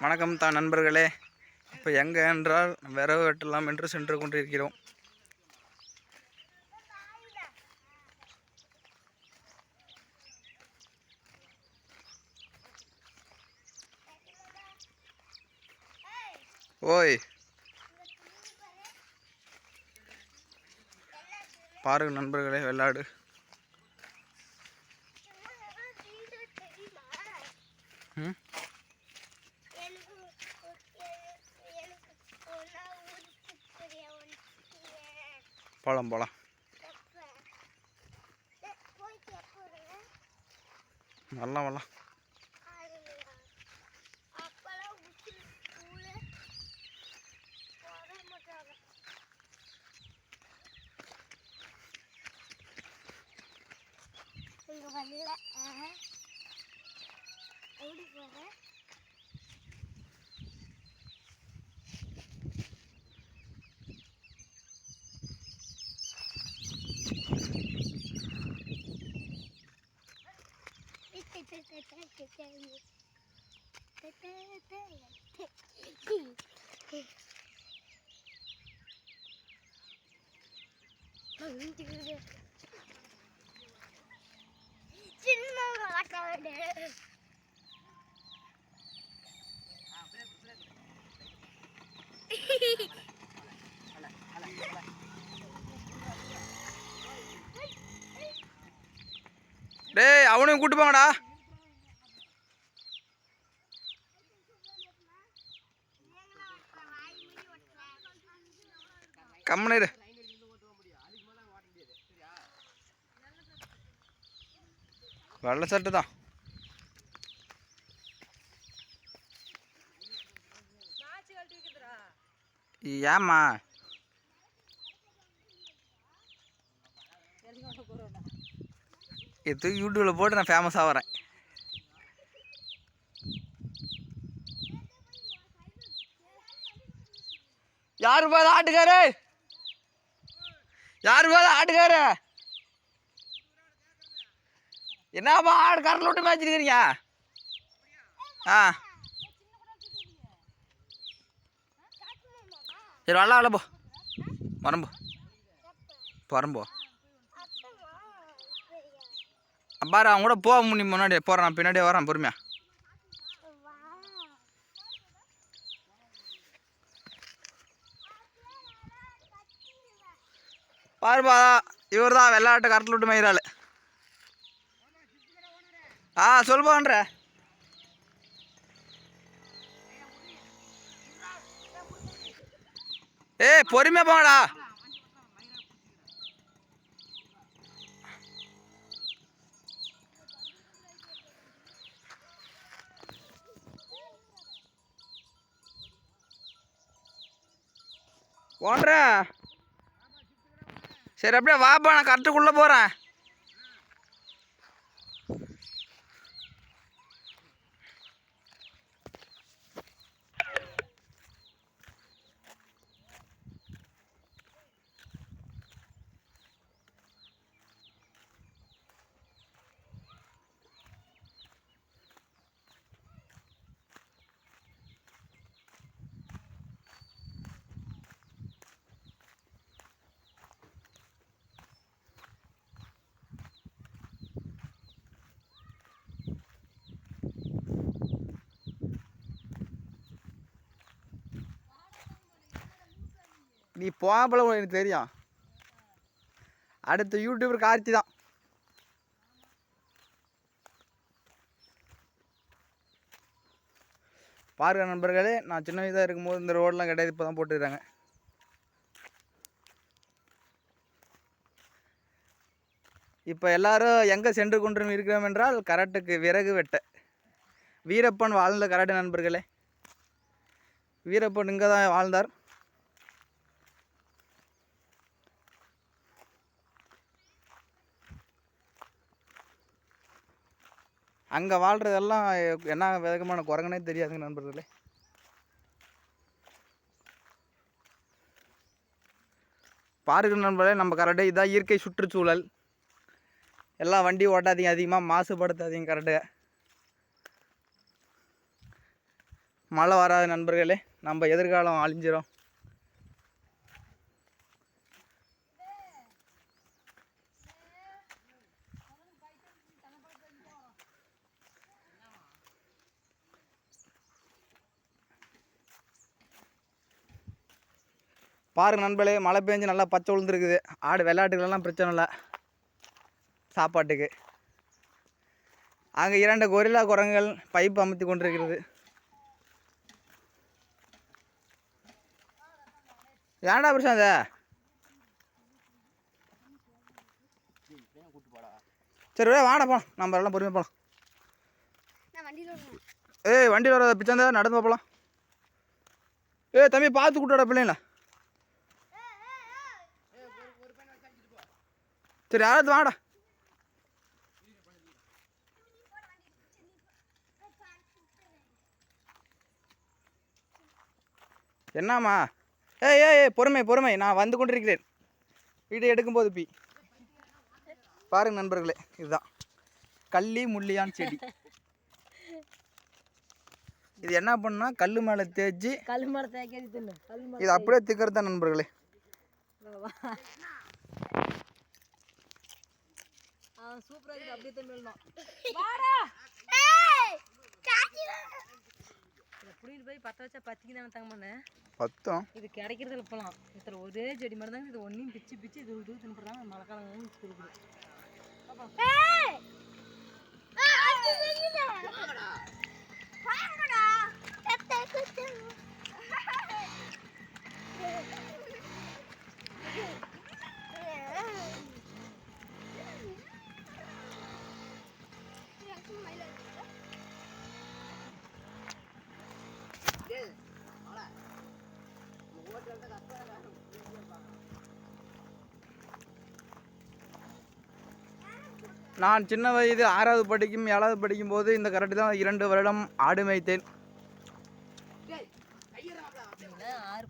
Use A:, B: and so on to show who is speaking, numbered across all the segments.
A: வணக்கம் தான் நண்பர்களே. இப்போ எங்கே என்றால் விரவு வெட்டலாம் என்று சென்று கொண்டிருக்கிறோம். ஓய். பாருங்க நண்பர்களே வெள்ளாடு. போகலாம் போகலாம் வரலாம் வரலாம்.
B: あ、見てくれ。死ぬのが分かる。
A: டேய் அவனையும் கூட்டு போங்கடா. கம்மனிரு வெள்ளை சட்டு தான். ஏம்மா? இது தூக்கி யூடியூப்ல போட்டு நான் ஃபேமஸ் ஆகிறேன் யாரு பாது ஆட்டுக்காரு? யாரு பாது ஆட்டுக்காரு? என்னப்பா ஆடு கரண்டில் விட்டு மேய்ச்சிருக்கிறீங்க ஆ. சரி வரலாம் வரல போ. வரம்போ வரம்போ பாரு அவன் கூட போக முடியும் முன்னாடி போகிறேன் பின்னாடியே வரேன் பொறுமையா. பாருப்பா இவர் தான் வெள்ளாட்டு கரத்தில் விட்டு மயிராள் ஆ சொல்லுப்பான்ற ஏய் பொறுமையாக போங்கடா. போன்ற. சரி அப்படியே வாப்பா நான் கரெக்டுக்குள்ளே போகிறேன் நீ போகல எனக்கு தெரியும். அடுத்த யூடியூபர் கார்த்தி தான். பாருங்க நண்பர்களே நான் சின்ன வயதாக இருக்கும்போது இந்த ரோடெலாம் கிடையாது இப்போ தான் போட்டுருக்காங்க இப்போ எல்லாரும் எங்கே சென்று கொண்டு இருக்கிறோம் என்றால் கரட்டுக்கு விறகு வெட்ட. வீரப்பன் வாழ்ந்த கரடு நண்பர்களே. வீரப்பன் இங்கே தான் வாழ்ந்தார். அங்கே வாழ்கிறதெல்லாம் என்ன விதமான குரங்குனே தெரியாதுங்க நண்பர்களே. பாருங்கள் நண்பர்களே நம்ம கரெக்டாக இதான் இயற்கை சுற்றுச்சூழல். எல்லாம் வண்டி ஓட்டாதீங்க அதிகமாக மாசுபடுத்தாதீங்க கரெக்டாக மழை வராத நண்பர்களே நம்ம எதிர்காலம் அழிஞ்சிரும். பாருங்க நண்பர்களே மழை பெஞ்சு நல்லா பச்சை விழுந்துருக்குது. ஆடு வெள்ளாட்டுகளெல்லாம் பிரச்சனை இல்லை. சாப்பாட்டுக்கு. அங்கே இரண்டு கொரில்லா குரங்குகள் பைப் அமைத்து கொண்டிருக்கிறது. ஏன்டா பிரசாந்த். சரி வாடா போலாம். நம்ம எல்லாம் பொறுமையாக போகலாம் ஏய் வண்டியில் வர பிச்சாந்தா நடந்து போகலாம் ஏய் தம்பி பார்த்து கூட்டாடா பிள்ளைங்கள. சரி யாராவது வாடா. என்னம்மா? ஏய் ஏய் ஏய் பொறுமை பொறுமை. நான் வந்து கொண்டிருக்கிறேன். வீடியோ எடுக்கும்போது பி. பாருங்க நண்பர்களே இதுதான். கள்ளி முள்ளியான் செடி. இது என்ன பண்ணா கல் மேலே தேய்ச்சி
C: கல் கல் மரம்
A: இது அப்படியே திக்கிறது தான் நண்பர்களே
C: சூப்பரா இருக்கு அப்படியே தான் மேலும் வாடா! புடிட்டு போய் பத்த வச்சா பத்திக்கு தானே தங்க பண்ணேன்
A: பத்தம்.
C: இது கிடைக்கிறதுல போகலாம் இத்தனை ஒரே செடி மாதிரி தாங்க இது ஒன்றையும் பிச்சு பிச்சு இது இது தின்னுறாங்க மழை காலம் கொடுக்குது.
A: நான் சின்ன வயது ஆறாவது படிக்கும் ஏழாவது படிக்கும் போது இந்த கரெக்டு தான் இரண்டு வருடம் ஆடு மேய்த்தேன்.
C: ஆறு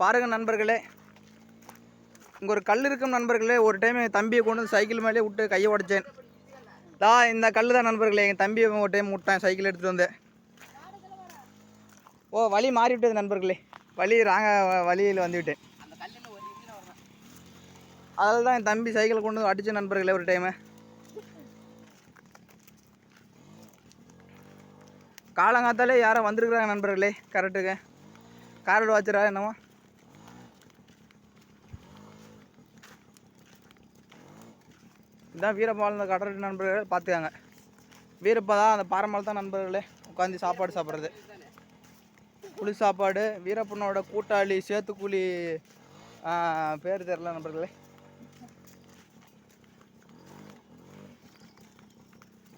A: பாருங்க நண்பர்களே இங்கே ஒரு கல் இருக்கும் நண்பர்களே ஒரு டைம் என் தம்பியை கொண்டு வந்து சைக்கிள் மேலே விட்டு கையை உடைச்சேன். தா இந்த கல் தான் நண்பர்களே. எங்கள் தம்பி ஒரு டைம் விட்டேன் சைக்கிள் எடுத்துகிட்டு வந்து. ஓ வழி மாறிவிட்டது நண்பர்களே. வழி ராங்க வழியில் வந்துவிட்டேன் அதில் தான் என் தம்பி சைக்கிள் கொண்டு வந்து அடிச்ச நண்பர்களே ஒரு டைமு காலங்காத்தாலே யாரோ வந்திருக்கிறாங்க நண்பர்களே கரெக்டுங்க காரோட வச்சுரா என்னவோ இதான் வீரப்பா கடற்கரை நண்பர்கள் பார்த்துக்காங்க. வீரப்பா தான் அந்த பாரம்பரிய தான் நண்பர்களே உட்காந்து சாப்பாடு சாப்பிட்றது. புளி சாப்பாடு வீரப்பனோட கூட்டாளி சேத்துக்குழி பேர் தெரில நண்பர்களே.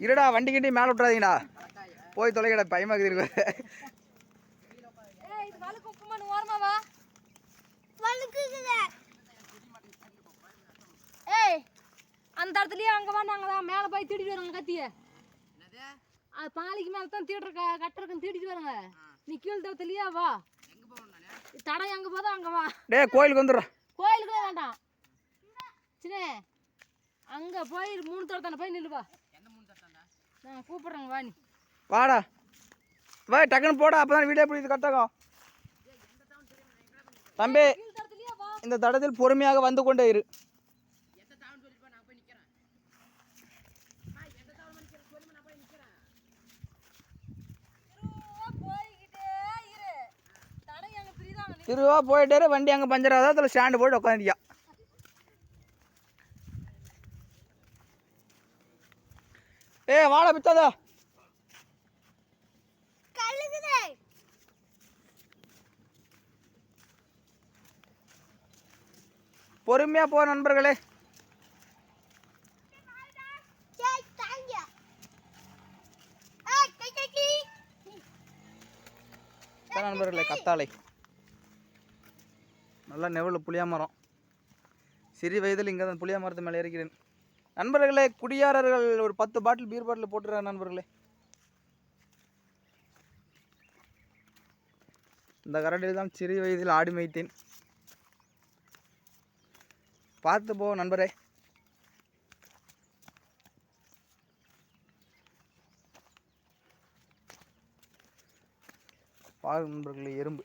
A: இருடா வண்டி கிண்டி மேலே விட்றாதீங்கடா போய் தொலைக்கடா பயமாக இருக்கு
C: ஏய் இது வழுக்கு உப்புமா நீ ஓரமா வா
B: வழுக்குகுதே
C: ஏய் இடத்துலயே அங்கே வா நாங்கள் தான். மேலே போய் தேடிட்டு வரோங்க கத்திய. அது பாலிக்கு மேலே தான் தேடுற க கட்டுறதுக்கு தேடிட்டு வரோங்க. நீ கீழ் தவத்துலையா வா. தடம் எங்கே போதோ அங்கே வா.
A: டேய் கோயிலுக்கு வந்துடுறோம்
C: கோயிலுக்குலாம் வேண்டாம். சின்ன அங்கே போய் மூணு தடத்தான போய் நில்லு வா. நான் கூப்பிட்றேங்க வா நீ.
A: வாடா. வா டக்குன்னு போடா அப்போ தான் வீடியோ பிடிச்சி கட்டாகும் தம்பி
C: கீழ் தடத்துலையா வா.
A: இந்த தடத்தில் பொறுமையாக வந்து கொண்டே இரு
C: திருவா போய்கிட்டே இரு தடம் எங்கே பிரியுதாங்க நீ
A: திருவா போயிட்டே இரு, வண்டி அங்கே பஞ்சர் ஆகுதா அதில் ஸ்டாண்டு போட்டு உட்காந்துட்டியா ஏ வாடா
B: கழுகுதே.
A: பொறுமையாக போ நண்பர்களே. நண்பர்களே கத்தாழை. நல்லா நெவலில் புளியா மரம் சிறு வயதில் இங்கே தான் புளியா மரத்து மேலே இருக்கிறேன் நண்பர்களே குடியாரர்கள் ஒரு பத்து பாட்டில் பீர் பாட்டில் போட்டுறாரு நண்பர்களே. இந்த கரடியில் தான் சிறு வயதில் ஆடி மேய்த்தேன். பார்த்து போ நண்பரே. பாரு நண்பர்களே எறும்பு.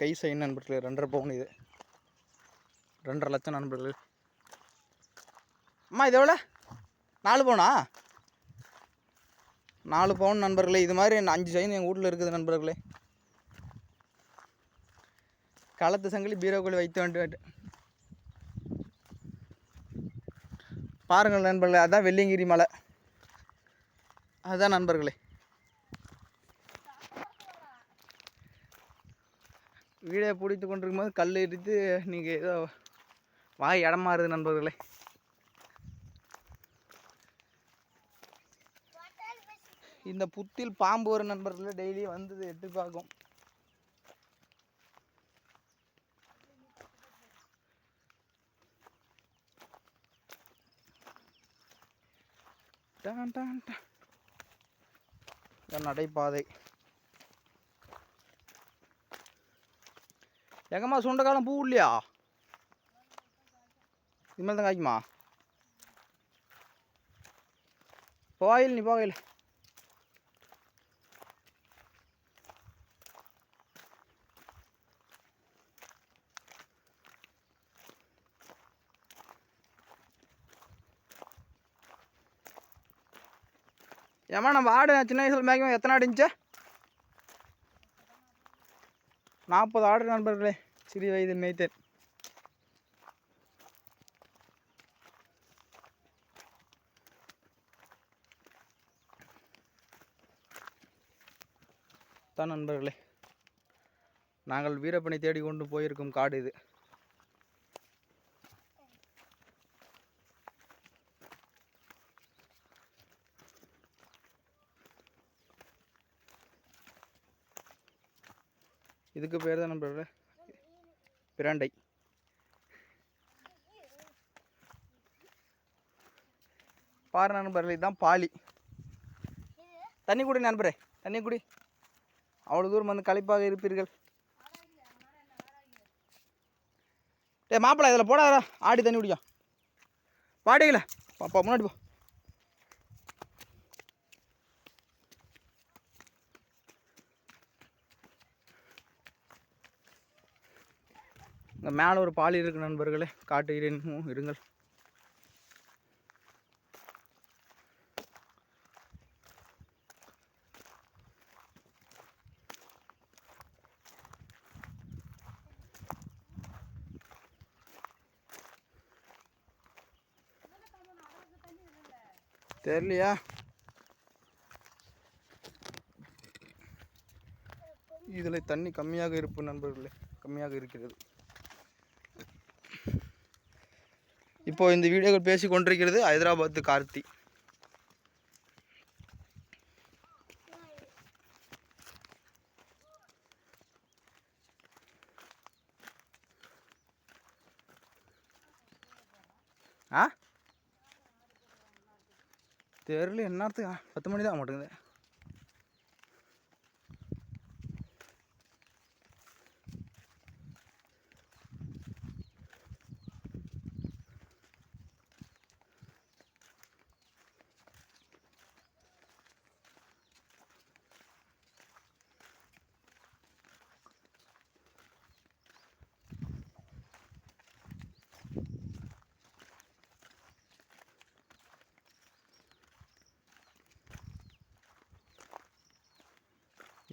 A: கை சைன் நண்பர்களே ரெண்டரை பவுன் இது. ரெண்டரை லட்சம் நண்பர்களே. அம்மா இது எவ்வளோ? நாலு பவுனா? நாலு பவுன் நண்பர்களே இது மாதிரி அஞ்சு சைன் எங்கள் வீட்டில் இருக்குது நண்பர்களே. களத்து சங்கிலி பீரோக்குள்ளே வைத்து வேண்டு பாருங்கள் நண்பர்களே அதான் வெள்ளியங்கிரி மலை. அதுதான் நண்பர்களே. வீடியோ பிடித்து கொண்டிருக்கும் போது கல் இடித்து நீங்கள் ஏதோ வாய் இடம் மாறுது நண்பர்களே. இந்த புத்தில் பாம்பு ஒரு நண்பர்களே டெய்லி வந்து எட்டு பார்க்கும் டான் டான் டான். நடைபாதை. எங்கம்மா சுண்டைக்காலம் பூ இல்லையா? இனிமேல் தான் காய்க்குமா? போயில் நீ போகையில். ஏம்மா நம்ம ஆடு சின்ன வயசில் மேய்க்கும் எத்தனை ஆடு இருந்துச்சு? நாற்பது ஆடு நண்பர்களே சிறு வயதில் மேய்த்தேன். தான் நண்பர்களே நாங்கள் வீரப்பனை தேடி கொண்டு போயிருக்கும் காடு இது. இதுக்கு பேர் தான் நண்பர்களே பிரண்டை. பாரு நண்பர்களே இதுதான் பாலி. தண்ணி குடி நண்பரே தண்ணி குடி. அவ்வளோ தூரம் வந்து களைப்பாக இருப்பீர்கள். டேய் மாப்பிள்ளை இதில் போடாதடா. ஆடி தண்ணி குடிக்கும் பாடிக்கல பாப்பா முன்னாடி போ. மேலே ஒரு பாலி இருக்கு நண்பர்களே. காட்டுகிறேன். இருங்கள். தெரியலையா? இதில் தண்ணி கம்மியாக இருப்பு நண்பர்களே. கம்மியாக இருக்கிறது. இப்போ இந்த வீடியோக்கள் பேசி கொண்டிருக்கிறது ஹைதராபாத்து கார்த்தி. ஆ? தெரியல என்னத்துக்கு? பத்து மணி தான் மாட்டேங்குது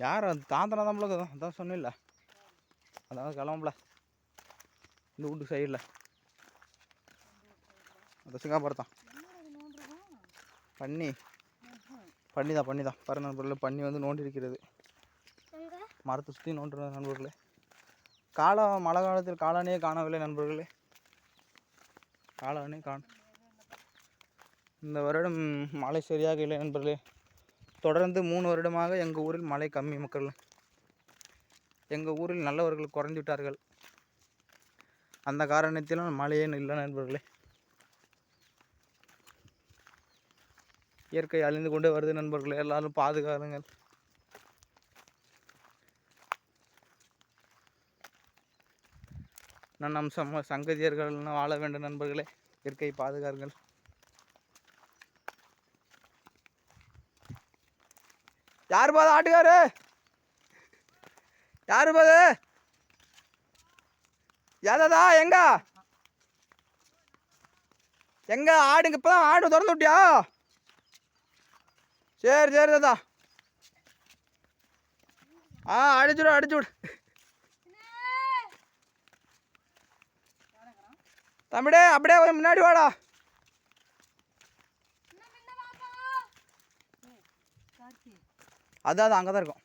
A: யார் அது? தாத்தனா தான் தான் அதான் சொன்னில்ல அதான் கிளம்பல இந்த வீட்டு சைடில். அந்த சிங்காபுரம் தான். பண்ணி பண்ணி தான் பண்ணி தான். பரண பொருள் பண்ணி வந்து நோண்டி இருக்கிறது மரத்தை சுற்றி நோண்டுற நண்பர்களே. காளா மழை காலத்தில் காளானே காணவில்லை நண்பர்களே. காளானே காண இந்த வருடம் மழை சரியாக இல்லை நண்பர்களே. தொடர்ந்து மூணு வருடமாக எங்கள் ஊரில் மழை கம்மி மக்கள். எங்கள் ஊரில் நல்லவர்கள் குறைந்து விட்டார்கள். அந்த காரணத்திலும் மழையே இல்லை நண்பர்களே. இயற்கை அழிந்து கொண்டே வருது நண்பர்களே எல்லாரும் பாதுகாருங்கள் நான் நம் சம சங்கதியர்கள் வாழ வேண்டும் நண்பர்களே இயற்கை பாதுகாருங்கள். யார் பாது ஆட்டுக்காரு? யாரு பாது? எதா எங்க? எங்க ஆடுங்க இப்போ தான் ஆடு திறந்து விட்டியா? சரி சரி தாத்தா. ஆ அடிச்சுடு அடிச்சுடு தம்பிடே அப்படியே கொஞ்சம் முன்னாடி வாடா. அதான் அது அங்கே தான் இருக்கும்?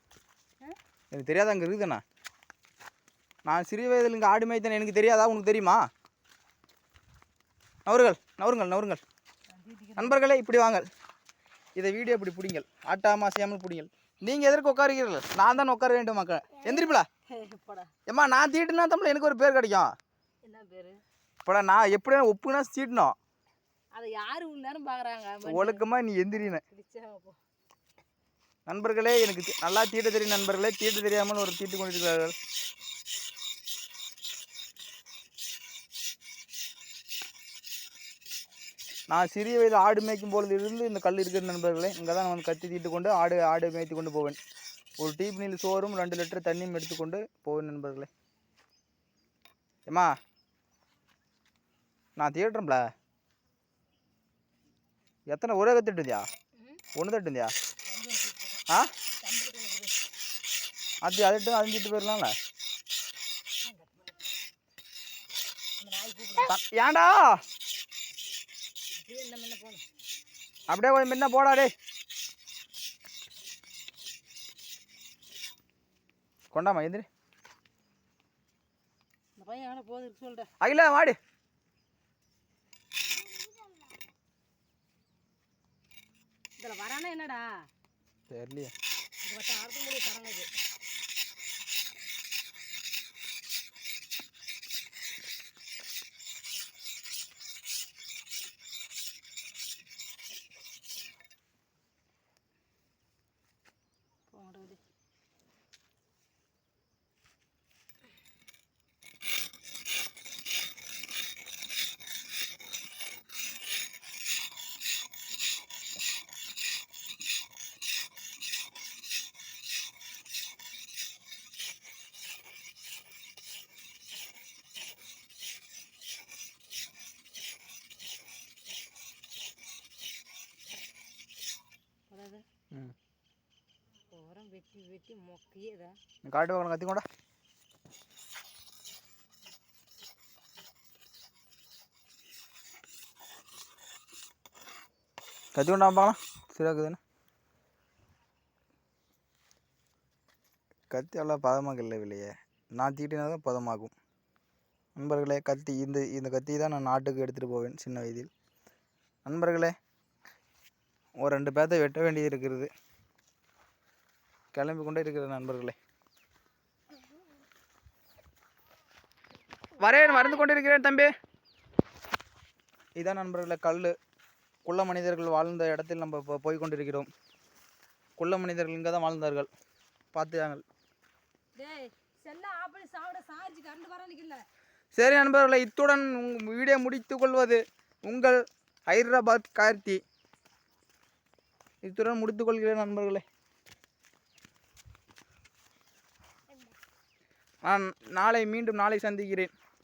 A: எனக்கு தெரியாத அங்கே இருக்குதுண்ணா நான் சிறிய வயதில் இங்கே ஆடு மேய்த்தேன் எனக்கு தெரியாதா? உனக்கு தெரியுமா? நவருங்கள் நவருங்கள் நவருங்கள் நண்பர்களே இப்படி வாங்கள். இதை வீடியோ இப்படி பிடிங்கள். ஆட்டாம அசையாமல் பிடிங்கள். நீங்கள் எதற்கு உட்காருகிறீர்கள்? நான் தான் உட்கார வேண்டும் மக்கள். எந்திரிப்பலா. ஏம்மா நான் தீட்டுனா தமிழ் எனக்கு ஒரு பேர் கிடைக்கும்.
C: என்ன பேரு?
A: இப்போடா நான் எப்படியா ஒப்புனா தீட்டணும்
C: அதை யாரு உள்ள நேரம் பாக்குறாங்க?
A: ஒழுக்கமாக நீ எந்திரின நண்பர்களே எனக்கு நல்லா தீட்ட தெரியும் நண்பர்களே. தீட்ட தெரியாமல் ஒரு தீட்டு கொண்டிருக்கிறார்கள். நான் சிறிய வயது ஆடு மேய்க்கும் பொழுது இருந்து இந்த கல் இருக்கிற நண்பர்களே. இங்கே தான் நான் கத்தி தீட்டு கொண்டு ஆடு ஆடு மேய்த்து கொண்டு போவேன். ஒரு டீப் நீல் சோறும் ரெண்டு லிட்டர் தண்ணியும் எடுத்துக்கொண்டு போவேன் நண்பர்களே. ஏம்மா? நான் தீட்டுறேன்ல எத்தனை ஒரே கத்திட்டுந்தியா ஒன்று தட்டுந்தியா ஆ? அது அதட்டு அழிஞ்சிட்டு போயிடலாம்ல ஏன்டா?
C: அப்படியே
A: கொஞ்சம் முன்ன போடா டேய். கொண்டாமா எந்திரி. அகில வாடி.
C: இதில் வரானா என்னடா?
A: தெரியலையே.
C: ஓரம் வெட்டி வெட்டி
A: காட்டு பக்கம் கத்தி கொண்டா கத்தி கொண்டா பார்க்கலாம் சிறாக்குதுன்னு கத்தி எல்லாம் பதமாக இல்லை இல்லையே நான் தீட்டினா தான் பதமாகும் நண்பர்களே கத்தி இந்த இந்த கத்தி தான் நான் நாட்டுக்கு எடுத்துகிட்டு போவேன் சின்ன வயதில் நண்பர்களே ஒரு ரெண்டு பேர்த்த வெட்ட வேண்டியது இருக்கிறது கிளம்பி கொண்டே இருக்கிற நண்பர்களே. வரேன் மறந்து கொண்டிருக்கிறேன் தம்பி. இதான் நண்பர்களே கல் குள்ள மனிதர்கள் வாழ்ந்த இடத்தில் நம்ம இப்போ போய் கொண்டிருக்கிறோம். குள்ள மனிதர்கள் இங்கே தான் வாழ்ந்தார்கள். பார்த்துக்காங்க. சரி நண்பர்களே இத்துடன் உங் வீடியோ முடித்து கொள்வது உங்கள் ஹைதராபாத் கார்த்தி. இத்துடன் முடித்துக் கொள்கிறேன் நண்பர்களே. நான் நாளை மீண்டும் நாளை சந்திக்கிறேன்.